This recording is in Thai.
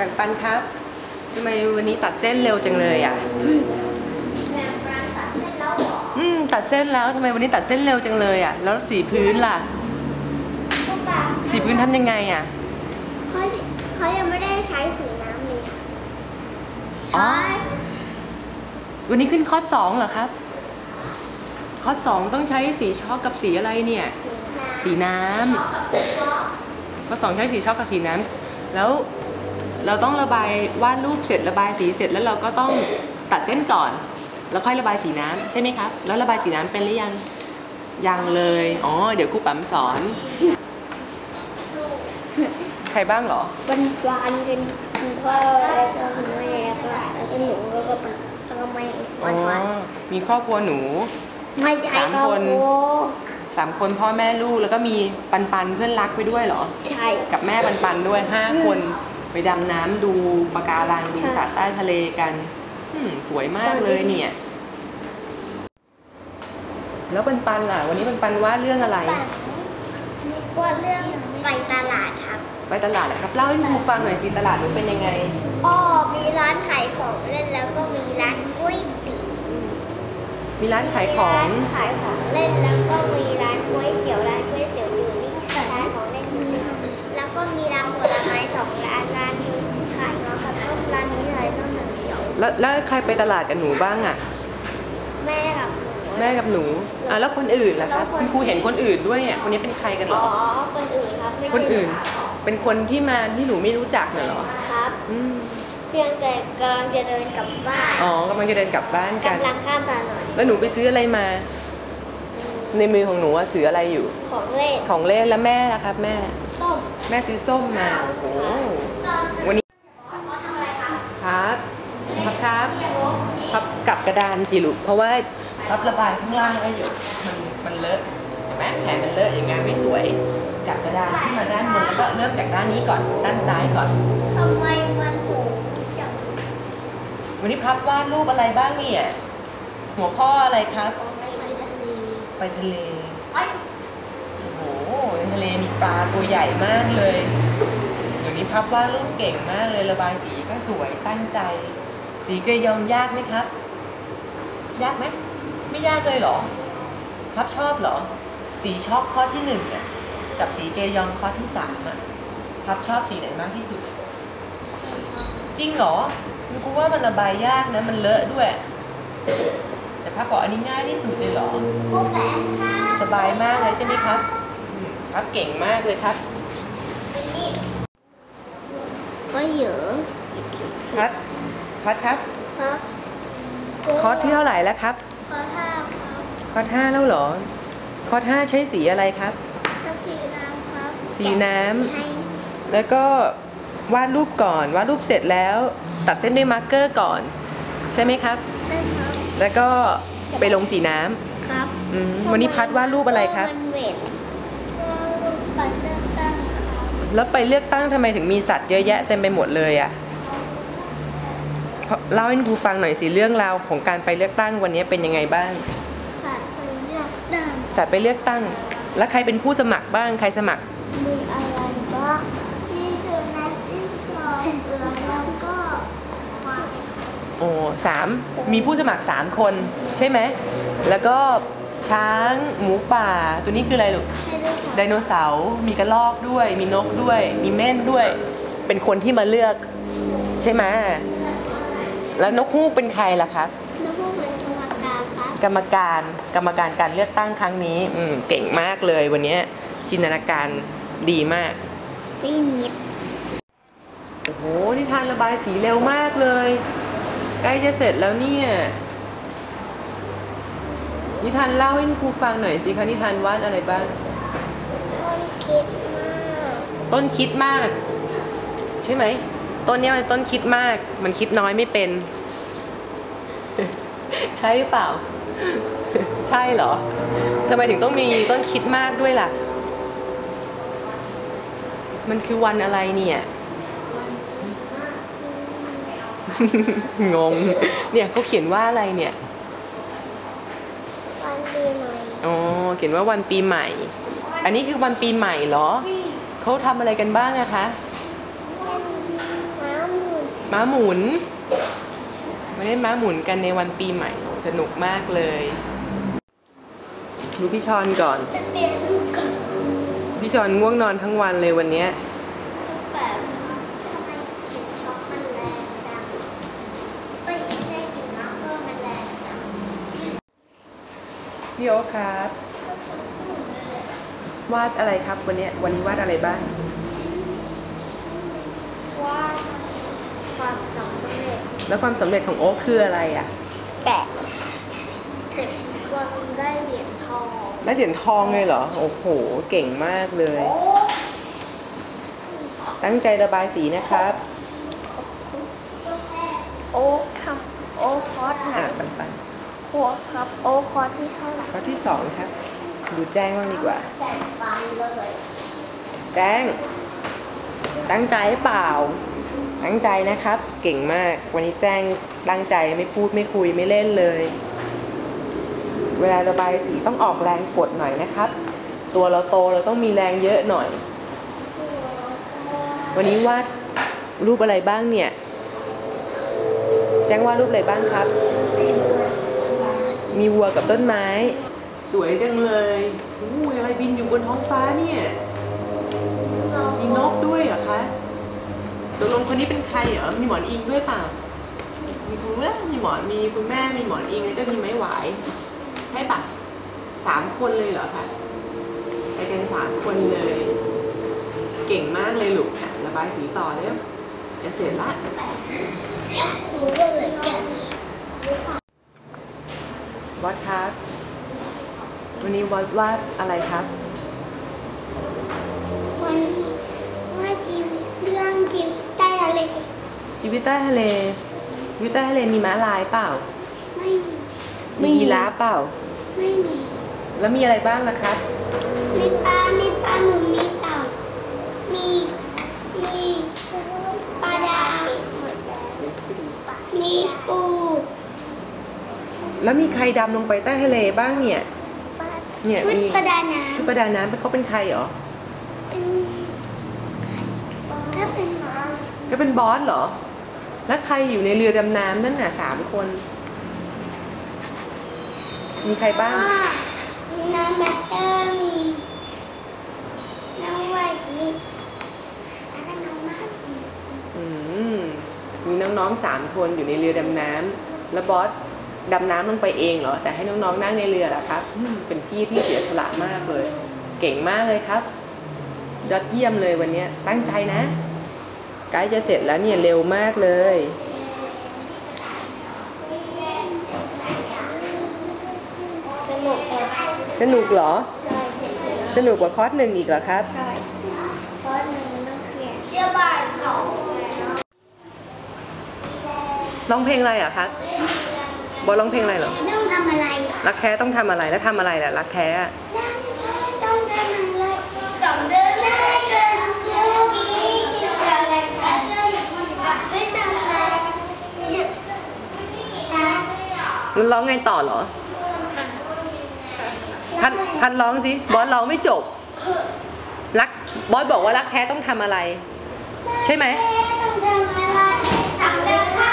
บ่งปันครับทำไมวันนี้ตัดเส้นเร็วจังเลยอะแบบปรางตัดเส้นแล้วเหรออืม ตัดเส้นแล้วทำไมวันนี้ตัดเส้นเร็วจังเลยอะ แล้วสีพื้นล่ะพวกแบบสีพื้นทำยังไงอะเขาเขายังไม่ได้ใช้สีน้ำเลยอ๋อใช้วันนี้ขึ้นคอร์สสองเหรอครับคอร์สสองต้องใช้สีช็อกกับสีอะไรเนี่ย สีน้ำช็อกกับสีช็อกคอร์สสองใช้สีช็อกกับสีน้ำแล้ว เราต้องระบายวาดรูปเสร็จระบายสีเสร็จแล้วเราก็ต้องตัดเส้นก่อน แล้วค่อยระบายสีน้ำใช่ไหมครับ แล้วระบายสีน้ำเป็นหรือยังยังเลยอ๋อเดี๋ยวครูปั๊มสอน ใครบ้างเหรอวันวันเป็นคุณพ่อแล้วก็คุณแม่แล้วก็แล้วก็หนูแล้วก็เป็นแล้วก็แม่อ๋วัอนวันมีครอบครัวหนูไม่ใช่สามก็คนโอ้สามคนพ่อแม่ลูกแล้วก็มีปันปันเพื่อนรักไปด้วยเหรอ ใช่ กับแม่ปันปันด้วยห้าคน ไปดำน้ำดูปะการังดูค่ะสัตว์ใต้ทะเลกันอืมสวยมากเลยเนี่ย แล้วปันปันล่ะ วันนี้ปันปันว่าดเรื่องอะไรนี่ว่าเรื่องไปตลาดครับ ไปตลาดเหรอครับเล่าให้ครูฟังหน่อยสิตลาดหนูเป็นยังไงอ้อมีร้านขายของเล่นแล้วก็มีร้านก๋วยเตี๋ยวมีร้านขายของมีร้านขายของเล่นแล้วก็มีร้าน แล้วแล้วใครไปตลาดกับหนูบ้างอะ แม่กับหนูแม่กับหนูอะแล้วคนอื่นล่ะครับแล้วคนคุณครูเห็นคนอื่นด้วยเนี่ยคนนี้เป็นใครกันเหรอ๋อ อคนอื่นครับไม่ใช่คนอื่นหครับเป็นคนที่มาที่หนูไม่รู้จักน่ะเหรอครับ อืมเพียงแต่กำลังจะเดินกลับบ้านอ๋อกำลังจะเดินกลับบ้านกัน กำลังข้ามถนนแล้วหนูไปซื้ออะไรมา ในมือของหนูอะถืออะไรอยู่ ของเล่นของเล่นแล้วแม่ล่ะครับ แม่ ส้มแม่ซื้อส้มมาโอ้โหวันนี้ครับ ครับครับพับกลับกระดานสิลูกเพราะว่าพับระบายข้างล่างก็อยู่มันมันเลอะเห็นไหมแผลมันเลอะอย่างงั้นไม่สวยกลับกระดานขึ้นมาด้านบนแล้วก็เริ่มจากด้านนี้ก่อนด้านซ้ายก่อนทำไมมันสูงจังวันนี้พับวาดรูปอะไรบ้างเนี่ยหัวข้ออะไรครับไม่ไปทะเลไปทะเลไอ้โอ้โหในทะเลมีปลาตัวใหญ่มากเลยเดี๋ยวนี้พับวาดรูปเก่งมากเลยระบายสีก็สวยตั้งใจ สีเกรยองยากไหมครับ ยากไหม ไม่ยากเลยเหรอพับชอบเหรอ สีช็อกข้อที่หนึ่งอะกับสีเกรยองข้อที่สามอะพับชอบสีไหนมากที่สุด จริงเหรอมันกูว่ามันระบายยากนะ มันเลอะด้วย แต่พับบอกอันนี้ง่ายที่สุดเลยเหรอพวกแหวนค่ะสบายมากเลยใช่ไหมครับอืมครับเก่งมากเลยครับมินี่ก็เยอะ พัดพัดครับครับคอร์สที่เท่าไหร่แล้วครับคอร์สห้าครับคอร์สห้าแล้วเหรอคอร์สห้าใช้สีอะไรครับสักสีน้ำครับสีน้ำให้แล้วก็วาดรูปก่อนวาดรูปเสร็จแล้ว ตัดเส้นด้วยมาร์กเกอร์ก่อน ใช่ไหมครับได้ครับแล้วก็ไปลงสีน้ำครับอืมวันนี้พัดวาดรูปอะไรครับมันเหม็นวาดรูปปัดเลือกตั้งครับแล้วไปเลือกตั้งทำไมถึงมีสัตว์เยอะแยะเต็มไปหมดเลยอะ่ะ เพราะเล่าให้ครูฟังหน่อยสิเรื่องราวของการไปเลือกตั้งวันนี้เป็นยังไงบ้างสัตว์ไปเลือกตั้งสัตว์ไปเลือกตั้ง แล้วใครเป็นผู้สมัครบ้างใครสมัครมีอะไรบ้างมีสุนัขที่สองเอือแล้วก็ควายโอ้สามมีผู้สมัครสามคน ใช่ไหมแล้วก็ช้างหมูป่า ตัวนี้คืออะไรลูกให้ด้วยค่ะไดโนเสาร์มีกระรอกด้วย มีนกด้วย มีเม่นด้วย เป็นคนที่มาเลือก ใช่ไหม แล้วนกฮูกเป็นใครล่ะครับแล้วพวกเป็นกรรมการครับกรรมการกรรมการการเลือกตั้งครั้งนี้ อืมเก่งมากเลยวันนี้จินตนาการดีมากไม่นิดโอ้โหนิทานระบายสีเร็วมากเลย ใกล้จะเสร็จแล้วเนี่ย นิทานเล่าให้ครูฟังหน่อยสิคะนิทานวาดอะไรบ้าง ต้นคิดมาก ต้นคิดมาก ใช่ไหม ต้นเนี้ยมันต้นคิดมาก มันคิดน้อยไม่เป็น ใช่หรือเปล่า ใช่เหรอทำไมถึงต้องมีต้นคิดมากด้วยล่ะ มันคือวันอะไรเนี่ย งง เนี่ยเขาเขียนว่าอะไรเนี่ยวันปีใหม่อ๋อเขียนว่าวันปีใหม่ อันนี้คือวันปีใหม่เหรอ เขาทำอะไรกันบ้างอะคะน้ำ ม้าหมุนมาเล่นม้าหมุนกันในวันปีใหม่สนุกมากเลยดูพี่ชอนก่อนจนก่อนพี่ชอนง่วงนอนทั้งวันเลยวันเนี้ยแบบทำไมกินช็อกมันแรงจังเอ้ยไม่ใช่กลิ่นมะเขือมันแรงจังพี่โอ๊คครับ วาดอะไรครับวันนี้วันนี้วาดอะไรบ้าง ว่า ความสำเร็จแล้วความสำเร็จของโอ๊คคืออะไรอะ แปะเสร็จวันได้เหรียญทอง ได้เหรียญทองเลยเหรอ โอ้โห เก่งมากเลย ตั้งใจระบายสีนะครับ โอ๊คครับ โอ๊คคอร์สไหนอ่าปันปันครัวครับ โอ๊คคอร์สที่เท่าไหร่ข้อที่สองครับ ดูแจ้งบ้างดีกว่าแสนฟันเลย แจ้ง ตั้งใจเปล่า ตั้งใจนะครับ เก่งมาก วันนี้แจ้งตั้งใจไม่พูดไม่คุยไม่เล่นเลย เวลาระบายสีต้องออกแรงกดหน่อยนะครับ ตัวเราโตเราต้องมีแรงเยอะหน่อย วันนี้วาดรูปอะไรบ้างเนี่ย แจ้งวาดรูปอะไรบ้างครับ มีวัวกับต้นไม้ สวยจังเลยอู้อะไรบินอยู่บนท้องฟ้าเนี่ยมีนกด้วยเหรอคะ ตกลงคนนี้เป็นใครเหรอมีหมอนอิงด้วยเปล่ามีคุณแม่มีหมอนมีคุณแม่มีหมอนอิงแล้วก็มีไม้หวายให้ปะสามคนเลยเหรอคะไปกันสามคนเลย เก่งมากเลยลูกอะระบายสีต่อแล้วจะเสร็จละวอดครับวันนี้วอดวาดอะไรครับวันว่าชีวิต เรื่องชีวิตใต้ทะเลชีวิตใต้ทะเลชีวิตใต้ทะเลมีม้าลายเปล่า ไม่มี มียีราฟเปล่า ไม่มี แล้วมีอะไรบ้างล่ะครับ มีปลา มีปลาหมึกมีเต่า มี มีปลาดาวมีปู แล้วมีใครดำลงไปใต้ทะเลบ้างเนี่ย เนี่ยชุดมีประดาน้ชุดประดาน้ำเขาเป็นใครเหรอำเป็น ถ้าเป็นหมาก็เป็นบอสเหรอ แล้วใครอยู่ในเรือดำน้ำนั่นน่ะสามคน มีใครบ้างอ่มีน้องแบตเตอร์ มีน้องไวทีแล้วก็น้องมาทีอืม มีน้องๆสามคนอยู่ในเรือดำน้ำแล้วบอสดำน้ำลงไปเองเหรอ แต่ให้น้องๆนั่งในเรือเหรอครับอืมเป็นพี่ที่เสียสละมากเลย เก่งมากเลยครับยอดเยี่ยมเลยวันเนี้ยตั้งใจนะ ใกล้จะเสร็จแล้วเนี่ยเร็วมากเลย สนุกเลยสนุกเหรอใช่เสร็จแล้วสนุกกว่าคอร์สหนึ่งอีกเหรอครับใช่เพราะหนึ่งมันต้องเขียนเชื่อบ่ายสองร้องเพลงอะไรอะครับบอสร้องเพลงอะไรเหรอต้องทำอะไรอะรักแท้ต้องทำอะไรแล้วทำอะไรล่ะรักแท้ มัร้องไงต่อเหรอท่านท่านร้องสิบอสร้องไม่จบ รักบอสบอกว่ารักแท้ต้องทำอะไร ใช่ไหม ต้องเดินมาลาเดินข้า